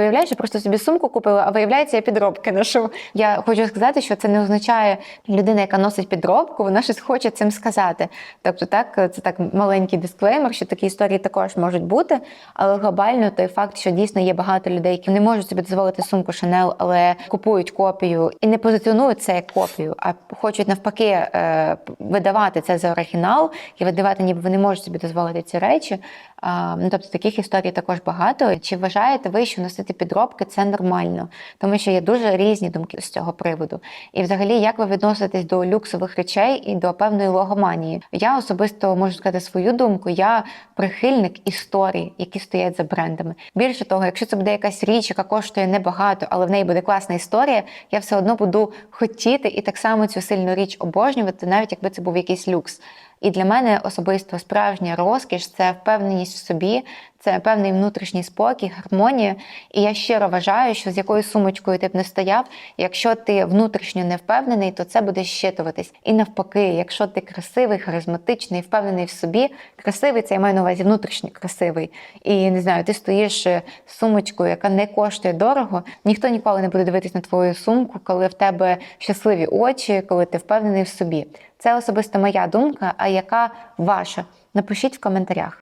Виявляєш, що просто собі сумку купила, а виявляється, я підробки ношу. Я хочу сказати, що це не означає людина, яка носить підробку, вона щось хоче цим сказати. Тобто, так це так маленький дисклеймер, що такі історії також можуть бути. Але глобально той факт, що дійсно є багато людей, які не можуть собі дозволити сумку Chanel, але купують копію і не позиціонують це як копію, а хочуть навпаки е, видавати це за оригінал і видавати, ніби вони можуть собі дозволити ці речі. Ну, тобто таких історій також багато. Чи вважаєте ви, що носити підробки це нормально? Тому що є дуже різні думки з цього приводу. І взагалі, як ви відноситесь до люксових речей і до певної логоманії? Я особисто можу сказати свою думку. Я прихильник історій, які стоять за брендами. Більше того, якщо це буде якась річ, яка коштує небагато, але в неї буде класна історія, я все одно буду хотіти і так само цю сильну річ обожнювати, навіть якби це був якийсь люкс. І для мене особисто справжня розкіш це впевненість в собі, це певний внутрішній спокій, гармонія. І я щиро вважаю, що з якою сумочкою ти б не стояв, якщо ти внутрішньо не впевнений, то це буде щитуватись. І навпаки, якщо ти красивий, харизматичний, впевнений в собі, красивий це я маю на увазі внутрішньо красивий. І не знаю, ти стоїш е, сумочкою, яка не коштує дорого. Ніхто ніколи не буде дивитись на твою сумку, коли в тебе щасливі очі, коли ти впевнений в собі. Це особисто моя думка. А яка ваша? Напишіть в коментарях.